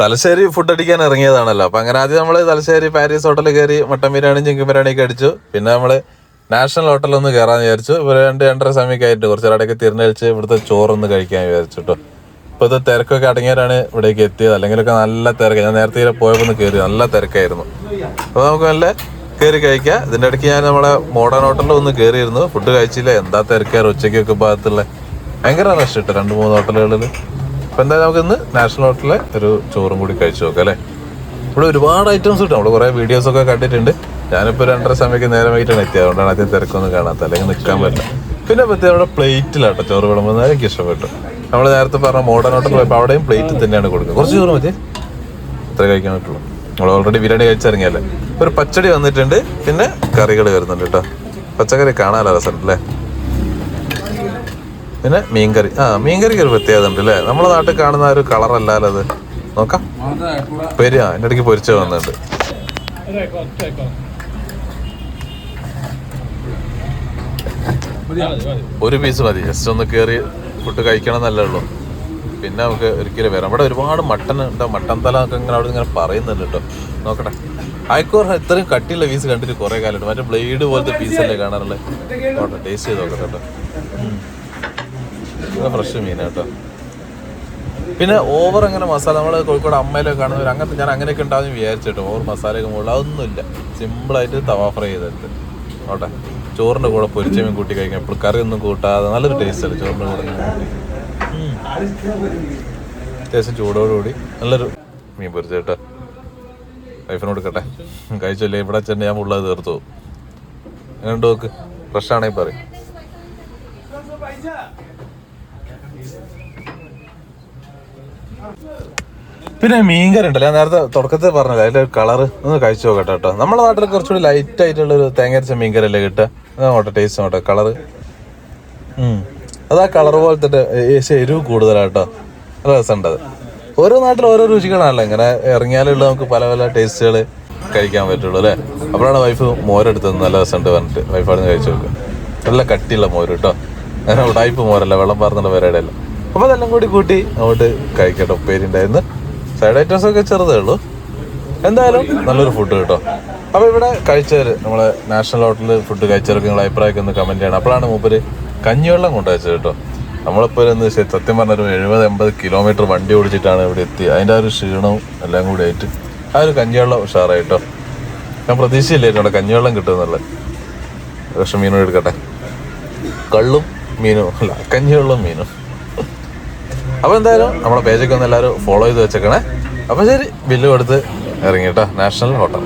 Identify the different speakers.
Speaker 1: Thalassery food അടിക്കാൻ ഇറങ്ങിയതാണല്ലോ. അപ്പൊ അങ്ങനെ ആദ്യം നമ്മൾ തലശ്ശേരി പാരീസ് ഹോട്ടലിൽ കയറി മട്ടൻ ബിരിയാണി ചിക്കൻ ബിരിയാണി ഒക്കെ അടിച്ചു. പിന്നെ നമ്മൾ നാഷണൽ ഹോട്ടലിൽ ഒന്ന് കയറാന്ന് വിചാരിച്ചു. ഒരു രണ്ട് രണ്ടര സമയമൊക്കെ ആയിട്ട് ഇടയ്ക്ക് തിരിഞ്ഞഴിച്ച് ഇവിടുത്തെ ചോറൊന്ന് കഴിക്കാൻ വിചാരിച്ചു കേട്ടോ ഇത് തിരക്കൊക്കെ അടങ്ങിയവരാണ് ഇവിടേക്ക് എത്തിയത്. അല്ലെങ്കിലൊക്കെ നല്ല തിരക്ക്. ഞാൻ നേരത്തെ പോയപ്പോൾ ഒന്ന് കയറി. നല്ല തിരക്കായിരുന്നു. അപ്പൊ നമുക്ക് നല്ല കയറി കഴിക്കാം. ഇതിന്റെ ഇടയ്ക്ക് ഞാൻ നമ്മളെ മോഡേൺ ഹോട്ടലിൽ ഒന്ന് കയറിയിരുന്നു. ഫുഡ് കഴിച്ചില്ല. എന്താ തിരക്കാറ് ഉച്ചയ്ക്കൊക്കെ ഭാഗത്തുള്ള ഭയങ്കര റഷ് ഇട്ട് രണ്ട് മൂന്ന് ഹോട്ടലുകളിൽ അപ്പൊ എന്തായാലും നമുക്ക് ഇന്ന് നാഷണൽ ഹോട്ടലിലെ ഒരു ചോറും കൂടി കഴിച്ചു നോക്കാം അല്ലേ? ഇവിടെ ഒരുപാട് ഐറ്റംസ് കിട്ടും. നമ്മൾ കുറേ വീഡിയോസ് ഒക്കെ കണ്ടിട്ടുണ്ട്. ഞാനിപ്പോൾ രണ്ടര സമയത്ത് നേരം വൈകിട്ടാണ് എത്തിയത്. അതുകൊണ്ടാണ് അതിന് തിരക്കൊന്നും കാണാത്ത അല്ലെങ്കിൽ നിൽക്കാൻ പറ്റില്ല. പിന്നെ പറ്റിയ അവിടെ പ്ലേറ്റിലാട്ടോ ചോറ് വിളമ്പുന്നത്. എനിക്ക് ഇഷ്ടപ്പെട്ടു. നമ്മൾ നേരത്തെ പറഞ്ഞ മോഡേൺ ഹോട്ടൽ പോയപ്പോൾ അവിടെയും പ്ലേറ്റ് തന്നെയാണ് കൊടുക്കുന്നത്. കുറച്ച് ചോറ് മതി. ഇത്ര കഴിക്കാൻ പറ്റുള്ളൂ. നമ്മൾ ഓൾറെഡി ബിരിയാണി കഴിച്ചിറങ്ങിയല്ലേ? ഒരു പച്ചടി വന്നിട്ടുണ്ട്. പിന്നെ കറികൾ വരുന്നുണ്ട് കേട്ടോ. പച്ചക്കറി കാണാനല്ല രസമുണ്ട് അല്ലേ പിന്നെ മീൻകറി. ആ മീൻകറിക്ക് ഒരു പ്രത്യേകത ഉണ്ട് അല്ലേ നമ്മുടെ നാട്ടിൽ കാണുന്ന ഒരു കളർ അല്ലല്ലോ അത്? നോക്കാം. പെരുക എന്റെ ഇടയ്ക്ക് പൊരിച്ച വന്നിട്ടുണ്ട്. ഒരു പീസ് മതി. ജസ്റ്റ് ഒന്ന് കയറി ഫുഡ് കഴിക്കണം എന്നല്ലേ ഉള്ളൂ. പിന്നെ നമുക്ക് ഒരിക്കലും വരാം ഇവിടെ ഒരുപാട് മട്ടൻ ഉണ്ട് മട്ടൻ തല ഒക്കെ ഇങ്ങനെ അവിടെ ഇങ്ങനെ പറയുന്നുണ്ട് കേട്ടോ. നോക്കട്ടെ. ആയിക്കോർ ഇത്രയും കട്ടിയുള്ള പീസ് കണ്ടിട്ട് കുറേ കാലമുണ്ട് മറ്റേ ബ്ലേഡ് പോലത്തെ പീസല്ലേ കാണാറുള്ളത് നോട്ടെ ടേസ്റ്റ് ചെയ്ത് നോക്കട്ടെ കേട്ടോ. ഫ്രഷ് മീൻ കേട്ടോ. പിന്നെ ഓവർ അങ്ങനെ മസാല നമ്മൾ കോഴിക്കോട് അമ്മയിലൊക്കെ കാണുന്നവർ അങ്ങനത്തെ ഞാൻ അങ്ങനെയൊക്കെ ഉണ്ടാവും വിചാരിച്ചിട്ടോ ഓവർ മസാലയൊക്കെ മുകളിൽ അതൊന്നുമില്ല. സിമ്പിളായിട്ട് തവ ഫ്രൈ ചെയ്തിട്ട് ഓട്ടെ ചോറിന്റെ കൂടെ പൊരിച്ച മീൻ കൂട്ടി കഴിക്കാം. ഇപ്പോൾ കറി ഒന്നും കൂട്ടാതെ നല്ലൊരു ടേസ്റ്റ് അല്ലേ ചോറിന്റെ കൂടെ. അത്യാവശ്യം ചൂടോടുകൂടി നല്ലൊരു മീൻ പൊരിച്ച കേട്ടോ. വൈഫിനോട് കൊടുക്കട്ടെ. കഴിച്ചല്ലേ? ഇവിടെ ചെന്നെ ഞാൻ ഉള്ളത് തീർത്തു. എങ്ങനെയുണ്ട് നോക്ക്? ഫ്രഷ് ആണെങ്കിൽ പറയും. പിന്നെ മീൻകറി ഉണ്ടല്ലോ നേരത്തെ തുടക്കത്തിൽ പറഞ്ഞത് അതിന്റെ കളർ ഒന്ന് കഴിച്ചു നോക്കട്ടെ കേട്ടോ. നമ്മുടെ നാട്ടിൽ കുറച്ചുകൂടി ലൈറ്റ് ആയിട്ടുള്ള ഒരു തേങ്ങരച്ച മീൻകറി അല്ലേ കിട്ടുക നോട്ടെ ടേസ്റ്റ് നോട്ടെ കളറ് അത് കളർ പോലത്തെ എരിവ് കൂടുതലാട്ടോ. നല്ല രസമുണ്ട് ഓരോ നാട്ടിൽ ഓരോ രുചികളാണല്ലോ. ഇങ്ങനെ ഇറങ്ങിയാലുള്ള നമുക്ക് പല പല ടേസ്റ്റുകൾ കഴിക്കാൻ പറ്റുള്ളൂ അല്ലേ? അപ്പോഴാണ് വൈഫ് മോരെടുത്തത് നല്ല രസമുണ്ട് പറഞ്ഞിട്ട്. വൈഫ് അവിടെ നിന്ന് കഴിച്ചു നോക്കുക നല്ല കട്ടിയുള്ള മോര് കേട്ടോ. ഉടായ്പ മോരല്ല വെള്ളം പറഞ്ഞുള്ള പരിപാടി അല്ല അപ്പോൾ അതെല്ലാം കൂടി കൂട്ടി അങ്ങോട്ട് കഴിക്കട്ടെ ഉപ്പേരി ഉണ്ടായിരുന്നു. സൈഡ് ഐറ്റംസ് ഒക്കെ ചെറുതേ ഉള്ളൂ. എന്തായാലും നല്ലൊരു ഫുഡ് കേട്ടോ. അപ്പോൾ ഇവിടെ കഴിച്ചവർ നമ്മളെ നാഷണൽ ഹോട്ടലിൽ ഫുഡ് കഴിച്ചവർക്ക് നിങ്ങളുടെ അഭിപ്രായമൊക്കെ ഒന്ന് കമന്റ് ചെയ്യണം. അപ്പോഴാണ് മൂപ്പര് കഞ്ഞിവെള്ളം കൊണ്ടുവച്ചത് കേട്ടോ. നമ്മളിപ്പോൾ ഒരു സത്യം പറഞ്ഞൊരു എഴുപത് എൺപത് കിലോമീറ്റർ വണ്ടി ഓടിച്ചിട്ടാണ് ഇവിടെ എത്തി. അതിന്റെ ആ ഒരു ക്ഷീണവും എല്ലാം കൂടി ആയിട്ട് ആ ഒരു കഞ്ഞിവെള്ളം ഉഷാറായിട്ടോ ഞാൻ പ്രതീക്ഷയില്ലായിരുന്നു അവിടെ കഞ്ഞിവെള്ളം കിട്ടുമെന്നുള്ളത്. പക്ഷെ മീനോട് എടുക്കട്ടെ. കള്ളും മീനും അല്ല കഞ്ഞിവെള്ളം മീനും. അപ്പോൾ എന്തായാലും നമ്മുടെ പേജൊക്കെ ഒന്ന് എല്ലാവരും ഫോളോ ചെയ്ത് വെച്ചേക്കണേ. അപ്പോൾ ശരി ബില്ല് കൊടുത്ത് ഇറങ്ങിട്ടോ നാഷണൽ ഹോട്ടൽ